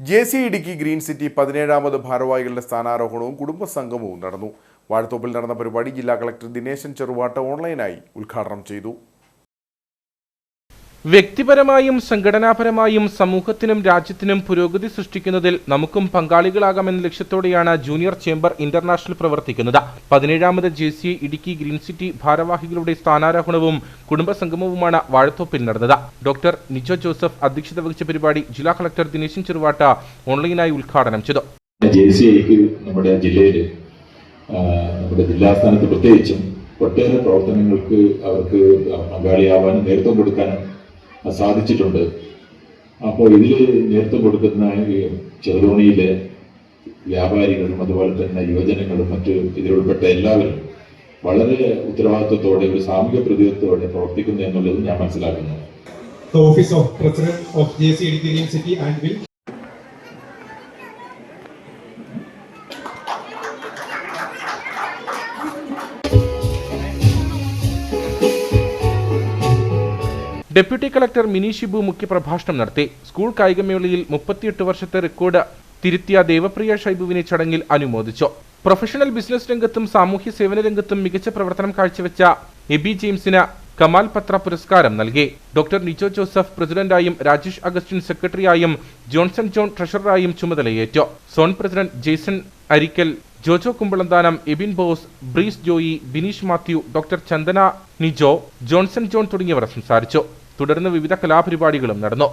J C Idukki green city പതിനേഴാമത് ഭാരവാഹികളുടെ സ്ഥാനാരോഹണവും കുടുംബസംഗമവും നടന്നു. വാഴത്തോപ്പിൽ നടന്ന പരിപാടി ജില്ലാ കളക്ടർ ദിനേശൻ ചെറുവാട്ട് ഓൺലൈനായി ഉദ്ഘാടനം ചെയ്തു. വ്യക്തിപരമായും സംഘടനാപരമായും സമൂഹത്തിനും രാജ്യത്തിനും പുരോഗതി സൃഷ്ടിക്കുന്നതിൽ നമുക്കും പങ്കാളികളാകാമെന്ന ലക്ഷ്യത്തോടെയാണ് ജൂനിയർ ചേംബർ ഇന്റർനാഷണൽ പ്രവർത്തിക്കുന്നത്. പതിനേഴാമത് J C Idukki green city ഭാരവാഹികളുടെ സ്ഥാനാരോഹണവും കുടുംബസംഗമവുമാണ് വാഴത്തോപ്പിൽ നടന്നത്. ഡോക്ടർ നിജോ ജോസഫ് അധ്യക്ഷത വഹിച്ച പരിപാടി ജില്ലാ കളക്ടർ ദിനേശൻ ചെറുവാട്ട ഓൺലൈനായി ഉദ്ഘാടനം ചെയ്തു. ജെ നമ്മുടെ ജില്ലയിൽ നമ്മുടെ പ്രത്യേകിച്ചും ഒട്ടേറെ പ്രവർത്തനങ്ങൾക്ക് അവർക്ക് പങ്കാളിയാവാനും നേതൃത്വം കൊടുക്കാനും സാധിച്ചിട്ടുണ്ട്. അപ്പോൾ ഇതിൽ നേതൃത്വം കൊടുക്കുന്ന ഈ ചെറുതോണിയിലെ വ്യാപാരികളും അതുപോലെ തന്നെ യുവജനങ്ങളും മറ്റ് ഇതിലുൾപ്പെട്ട എല്ലാവരും വളരെ ഉത്തരവാദിത്വത്തോടെ ഒരു സാമൂഹിക പ്രതിബദ്ധത്തോടെ പ്രവർത്തിക്കുന്നു എന്നുള്ളത് ഞാൻ മനസ്സിലാക്കുന്നു. ഡെപ്യൂട്ടി കളക്ടർ മിനി ഷിബു മുഖ്യപ്രഭാഷണം നടത്തി. സ്കൂൾ കായികമേളയിൽ മുപ്പത്തിയെട്ട് വർഷത്തെ റെക്കോർഡ് തിരുത്തിയ ദേവപ്രിയ ഷൈബുവിനെ ചടങ്ങിൽ അനുമോദിച്ചു. പ്രൊഫഷണൽ ബിസിനസ് രംഗത്തും സാമൂഹ്യ സേവന രംഗത്തും മികച്ച പ്രവർത്തനം കാഴ്ചവെച്ച എബി ജെയിംസിന് കമാൽ പത്ര പുരസ്കാരം നൽകി. ഡോക്ടർ നിജോ ജോസഫ് പ്രസിഡന്റായും രാജേഷ് അഗസ്റ്റിൻ സെക്രട്ടറിയായും ജോൺസൺ ജോൺ ട്രഷററായും ചുമതലയേറ്റു. Zone president Jaison Arikkal Jojo Kumbalanthanam Ebin Bose Breeze Joy Bineesh Mathew doctor Chandana Nijo Johnson John തുടങ്ങിയവർ സംസാരിച്ചു. തുടർന്ന് വിവിധ കലാപരിപാടികളും നടന്നു